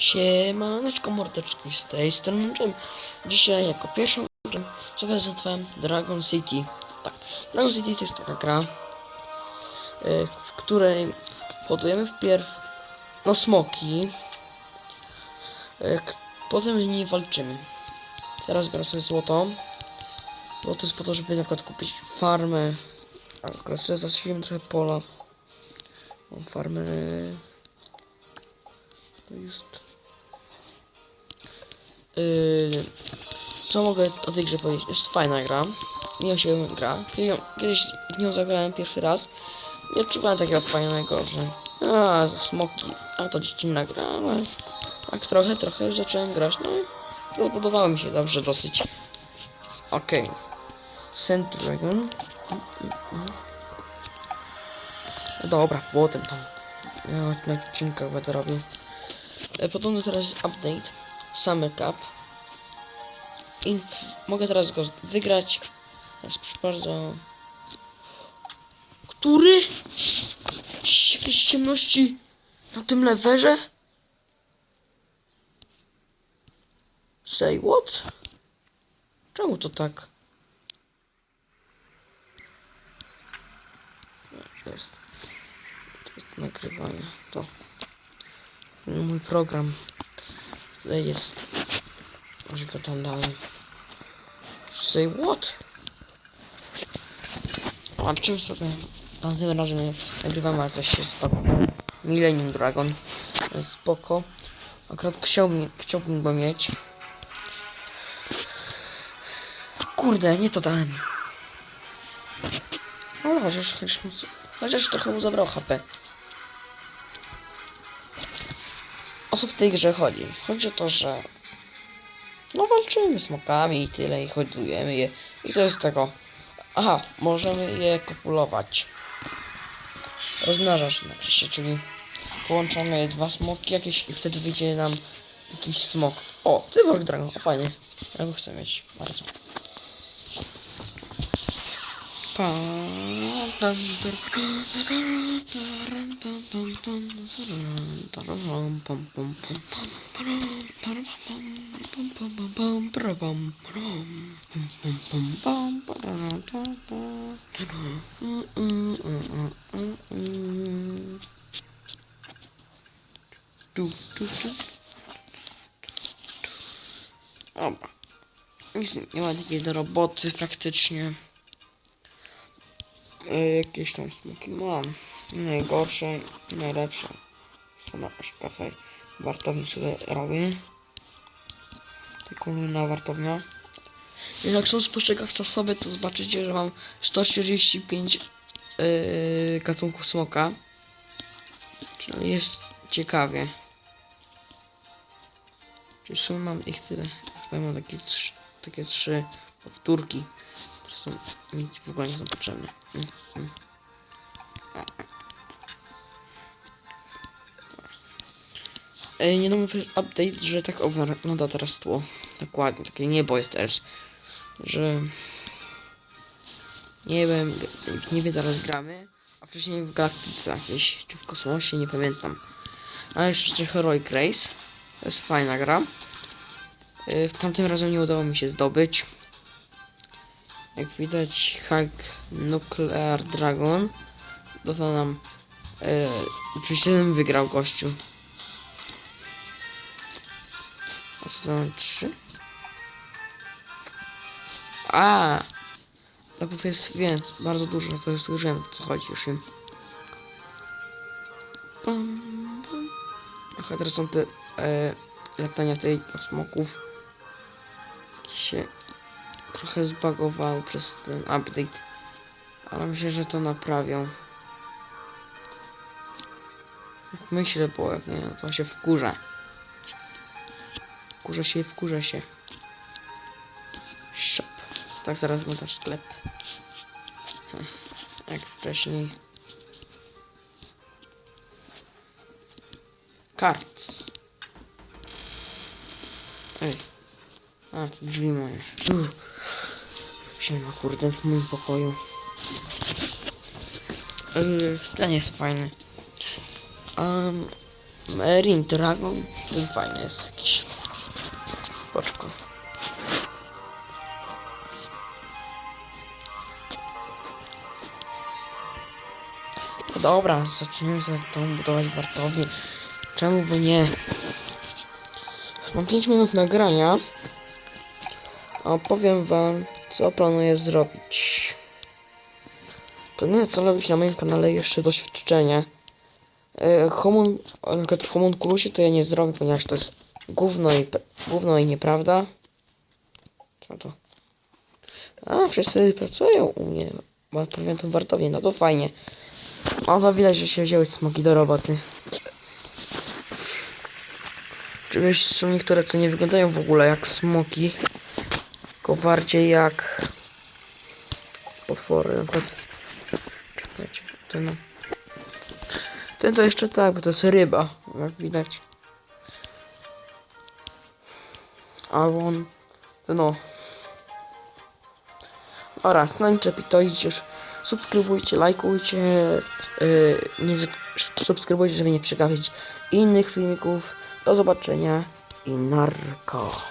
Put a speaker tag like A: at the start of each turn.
A: Siemaneczko mordeczki z tej strony Jim. Dzisiaj jako pierwszą Jim zaprezentowałem Dragon City. Tak, Dragon City to jest taka gra, y, w której hodujemy wpierw no smoki, y, potem z nimi walczymy. Teraz biorę sobie złoto, bo to jest po to, żeby na przykład kupić farmę. A akurat sobie zasiliłem trochę pola. Mam farmę to jest. Yy, co mogę o tej grze powiedzieć? Jest fajna gra. Miło się gra. Kiedy- Kiedyś nią zagrałem pierwszy raz. Nie odczuwałem takiego fajnego, że. A, smoki. A to dziecinna gra, ale. Tak trochę, trochę zacząłem grać. No i podobało mi się dobrze dosyć. Okej. Okay. Sand Dragon. Mm. Dobra, potem tam. Ja odcinkach będę robił. E, Podobno teraz update. Summer Cup. Mogę teraz go wygrać. Teraz bardzo. Który? Ci- Jakieś ciemności na tym lewerze? Say what? Czemu to tak? Jest, to jest nagrywanie. To. Mój program. Tutaj jest. Może go tam dalej. Say what? A czym sobie tamtym razem nagrywamy, ale coś się spadło. Millennium Dragon. Spoko. Akurat chciałbym, chciałbym go mieć. Kurde, nie to dałem. Ale chociaż, chociaż, chociaż trochę mu zabrał HP. O co w tej grze chodzi? Chodzi o to, że no walczymy smokami i tyle i hodujemy je i to jest tego. Aha, możemy je kopulować. Rozmnażać znaczy się, czyli połączamy dwa smoki jakieś i wtedy wyjdzie nam jakiś smok. O, Cyborg Dragon, o fajnie. Ja go chcę mieć bardzo. Pam- pam- pam. Dobra. Nic nie ma takiej do roboty praktycznie. E, Jakieś tam smoki mam. Najgorsze, najlepsze. Sama kafe wartowni sobie robię. Taką na wartownia. Jak są spostrzegawczosowe, to zobaczycie, że mam 145 yy, gatunków smoka. Czyli jest ciekawie. Czyli w sumie mam ich tyle. Tutaj mam takie takie trzy powtórki. Są mi w ogóle nie są potrzebne. Nie dam update, że tak wygląda teraz tło. Dokładnie, takie niebo jest teraz. Że... Nie wiem, nie wiem, zaraz gramy. A wcześniej w Galaktyce jakieś, czy w kosmosie, nie pamiętam. Ale jeszcze Heroic Race. To jest fajna gra. Yy, W tamtym razem nie udało mi się zdobyć. Jak widać, hack Nuclear Dragon. To to nam... Yy, oczywiście ten wygrał gościu. A co to mam? Trzy? A! Leków jest więc bardzo dużo, to jest wiem co chodzi już pam. Aha, teraz są te e, latania tej smoków. Jakiś się trochę zbagowały przez ten update. Ale myślę, że to naprawią. Jak myślę, bo jak nie, to się wkurza. Wkurza się, wkurza się. Shop. Tak teraz wygląda sklep. Hm, Jak wcześniej. Cards. Ej. A, to drzwi moje. Uff. Siema, kurde, w moim pokoju. Yy, ten jest fajny. Um, Marine Dragon. Ten fajny jest jakiś. Spoczko. No dobra, zaczniemy za tą budować wartownię. Czemu by nie? Mam 5 minut nagrania. A powiem wam, co planuję zrobić. Planuję zrobić na moim kanale jeszcze doświadczenie. E, Homun, na przykład to ja nie zrobię, ponieważ to jest gówno i, gówno i nieprawda. Co to? A, wszyscy pracują u mnie. Tą wartownię, no to fajnie. O, to widać, że się wzięły smoki do roboty. Oczywiście są niektóre, co nie wyglądają w ogóle jak smoki. Tylko bardziej jak potwory. Na przykład... Czekajcie, ten... Ten to jeszcze tak, bo to jest ryba, jak widać. Albo on... No. Oraz, czepi, to już. Subskrybujcie, lajkujcie. Yy, nie subskrybujcie, żeby nie przegapić innych filmików. Do zobaczenia i narko.